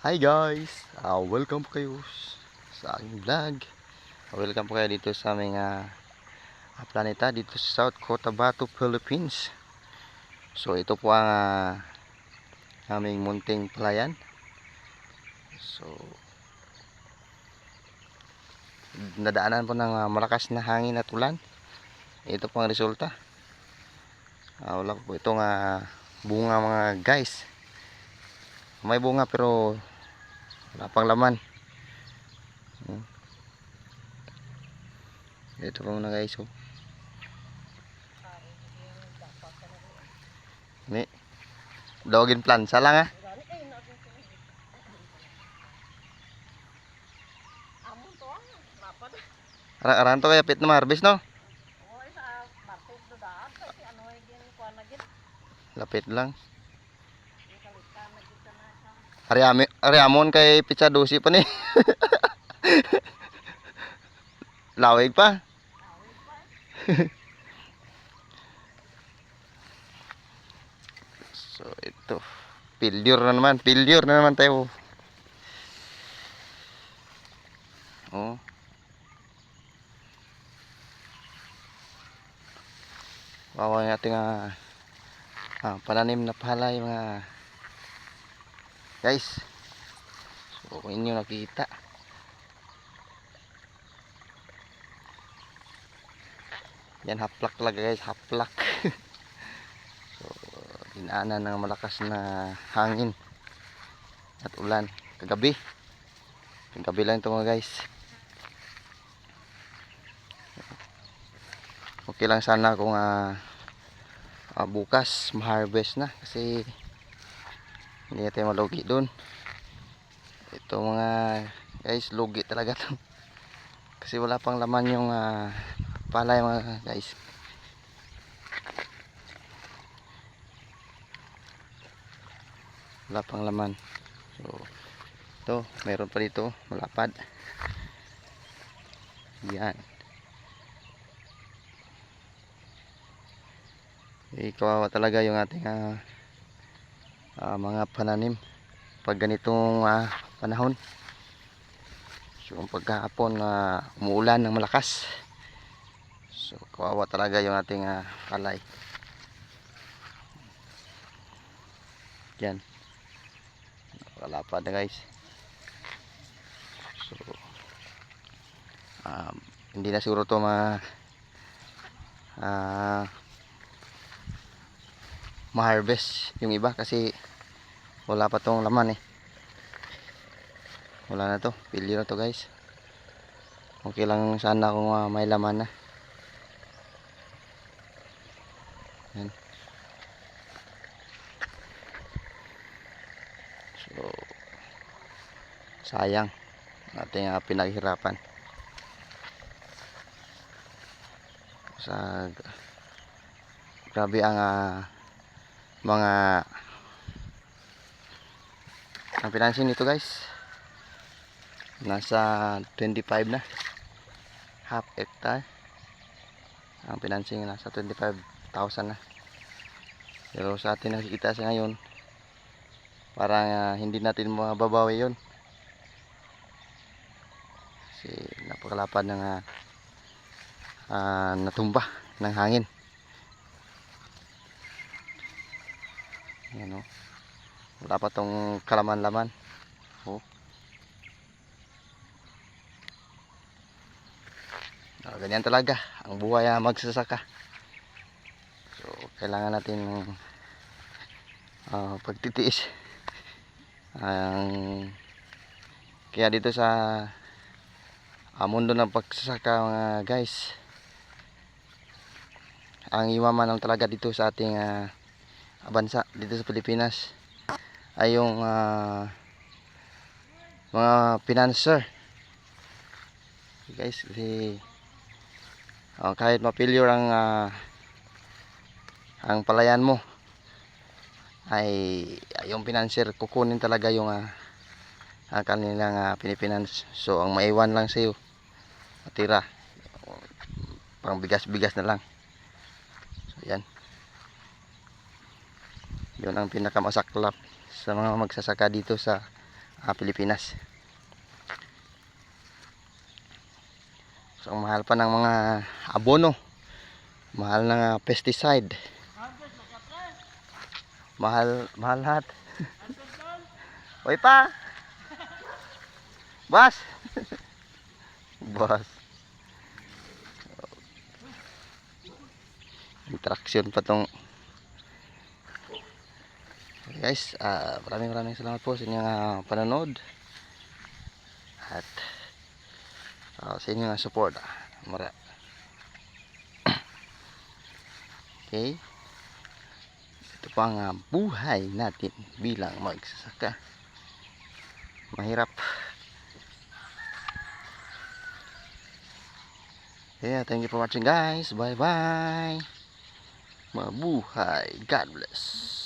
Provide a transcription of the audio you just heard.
Hi guys! Ah, welcome po kayo sa aking vlog. Welcome po kayo dito sa aming ah, planeta dito sa South Cotabato, Philippines. So ito po ang ah, aming munting palayan. So nadaanan po ng ah, malakas na hangin at ulan. Ito po ang resulta. Ah, wala po itong ah, bunga mga guys. May bunga pero wala pang laman. Hmm. Dito pa muna guys. Oh. Ni. Dogin plan. Sala nga. Amon to ah. Aran to kaya pit na harvest no? Oy sa market do daan kasi ano ay gin kuan na gid. Lapit lang. Kalita na gid na sa. Ariami, ariamon kay pizza dosi pa ni. Lawig pa. So ito. Failure na naman. Failure na naman tayo. Oh. Wawa yung ating ah, ah, pananim na palay mga guys. So kung inyo nakita. Yan haplak talaga guys, haplak. so dinaanan ng malakas na hangin at ulan kagabi. Kagabi lang ito mga guys. Okay lang sana kung ah, ah, bukas ma-harvest na kasi hindi na tayo malugi doon. Ito mga guys, lugi talaga to. Kasi wala pang laman yung ah, palay mga guys. Wala pang laman. So, ito, meron pa dito, malapad. Yan. Eh, kawawa talaga yung ating ah, ah, mga pananim pag ganitong ah, panahon. So, yung pagkahapon na umuulan ng malakas. So, kawawa talaga yung ating ah, palay. Yan. Nakalapad na guys. So, um, hindi na siguro to ma ah ma-harvest yung iba kasi wala pa tong laman eh. Wala na to. Pili na to guys. Okay lang sana kung ah, may laman na. Yan. So, sayang ating uh, pinaghirapan. Sa grabe ang ah, mga ang financing nito guys. Nasa 25 na. Half hectare. Ang financing nasa 25,000 na. Pero sa atin nakikita sa ngayon parang ah, hindi natin mababawi yun. Kasi napakalapad ng ah, ah, natumba ng hangin. Ayan o. Wala pa tong kalaman-laman. Oh. Ah, ganyan talaga. Ang buhay ay magsasaka. So, kailangan natin ah, pagtitiis. Ang kaya dito sa ah, mundo ng pagsasaka mga guys ang iwaman lang talaga dito sa ating ah, bansa dito sa Pilipinas ay yung ah, mga financer guys kasi oh, kahit mapilyor ang ah, ang palayan mo ay yung financer kukunin talaga yung ah, ang kanilang uh, pinipinance so ang maiwan lang sa'yo matira. Pang bigas-bigas na lang. So yan. Yun ang pinakamasaklap sa mga magsasaka dito sa ah, Pilipinas. So, mahal pa ng mga abono. Mahal ng ah, pesticide. Mahal, mahal lahat. Uy pa! Boss! Boss. Interaction pa tong guys, ah, maraming maraming salamat po sa inyong ah, panonood at ah, sa inyong ah, support. Mara. okay. Ito po ang ah, buhay natin bilang magsasaka. Mahirap. Yeah, thank you for watching guys. Bye bye. Mabuhay. God bless.